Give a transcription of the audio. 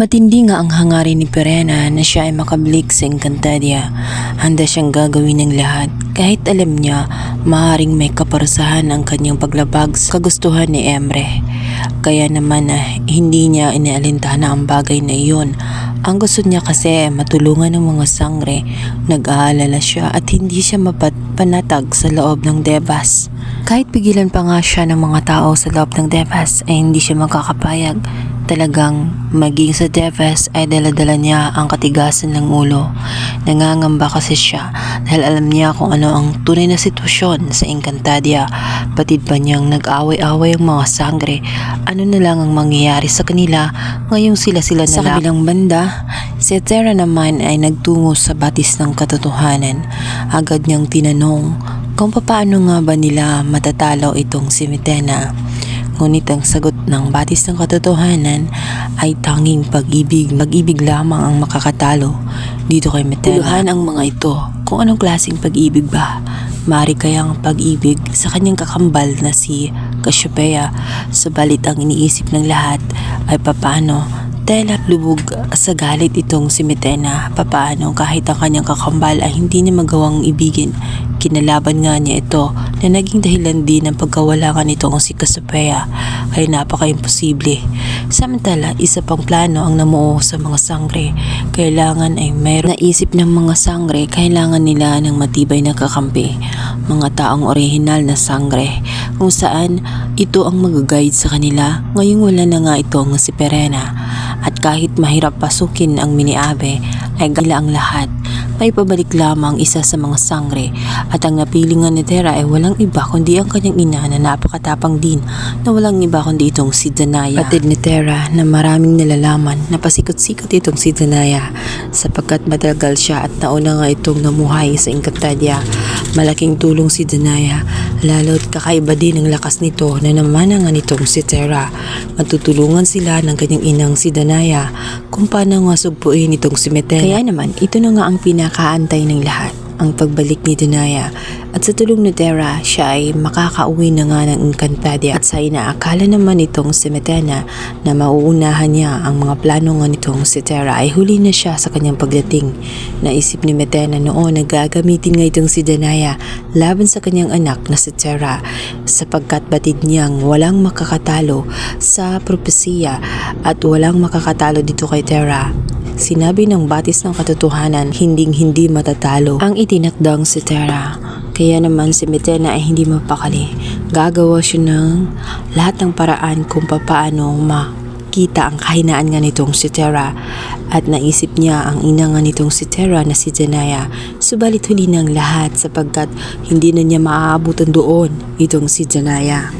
Matindi nga ang hangarin ni Perena na siya ay makabalik sa Encantadia. Handa siyang gagawin ng lahat kahit alam niya maaaring may kaparusahan ang kanyang paglabag sa kagustuhan ni Emre. Kaya naman na hindi niya inaalintana ang bagay na iyon. Ang gusto niya kasi ay matulungan ng mga sangre. Nag-aalala siya at hindi siya mapatpanatag sa loob ng Debas. Kahit pigilan pa nga siya ng mga tao sa loob ng Debas ay hindi siya makakapayag. Talagang maging sa Devas ay daladala niya ang katigasan ng ulo. Nangangamba kasi siya dahil alam niya kung ano ang tunay na sitwasyon sa Encantadia. Batid pa niyang nag-away-away ang mga sangre. Ano na lang ang mangyayari sa kanila ngayong sila-sila na Sa kabilang banda, si Terra naman ay nagtungo sa batis ng katotohanan. Agad niyang tinanong kung paano nga ba nila matatalo itong si Mitena. Ngunit ang sagot ng batis ng katotohanan ay tanging pag-ibig. Mag-ibig lamang ang makakatalo dito kay Metena. Tuluhan ang mga ito kung anong klaseng pag-ibig ba. Mari kayang pag-ibig sa kanyang kakambal na si Cassiopeia. Subalit ang iniisip ng lahat ay papaano dahil lubog sa galit itong si Metena, papaano kahit ang kanyang kakambal ay hindi niya magawang ibigin. Kinalaban nga niya ito na naging dahilan din ng pagkawala nga nitong si Cassiopeia kaya napaka-imposible. Samantala, isa pang plano ang namuo sa mga sangre. Kailangan ay mayroong naisip ng mga sangre, kailangan nila ng matibay na kakampi. Mga taong orihinal na sangre kung saan ito ang mag-guide sa kanila. Ngayong wala na nga itong si Perena at kahit mahirap pasukin ang miniabe ay gala ang lahat. May pabalik lamang isa sa mga sangre at ang napili nga ni Tera ay walang iba kundi ang kanyang ina na napakatapang din na walang iba kundi itong si Danaya. Patid ni Tera na maraming nalalaman na pasikot-sikot itong si Danaya sapagkat matagal siya at nauna nga itong namuhay sa Encantadia. Malaking tulong si Danaya lalo't kakaiba din ang lakas nito na namana nga nitong si Tera. Matutulungan sila ng kanyang inang si Danaya kung paano nga sugpuin itong si Metena. Kaya naman, ito na nga ang pinakaantay ng lahat ang pagbalik ni Danaya at sa tulong ni Tera siya ay makakauwi na nga ng Encantadia. At sa inaakala naman itong si Metena na mauunahan niya ang mga plano nga nitong si Tera ay huli na siya sa kanyang pagdating. Naisip ni Metena noon na gagamitin nga itong si Danaya laban sa kanyang anak na si Tera sapagkat batid niyang walang makakatalo sa propesiya at walang makakatalo dito kay Tera Sinabi ng batis ng katotohanan, hinding hindi matatalo ang itinakdang si Tera. Kaya naman si Metena ay hindi mapakali. Gagawa siya ng lahat ng paraan kung papaano makita ang kahinaan nga nitong si Tera at naisip niya ang ina nga nitong si Tera na si Janaya. Subalit huli ng lahat sapagkat hindi na niya maaabutan doon itong si Janaya.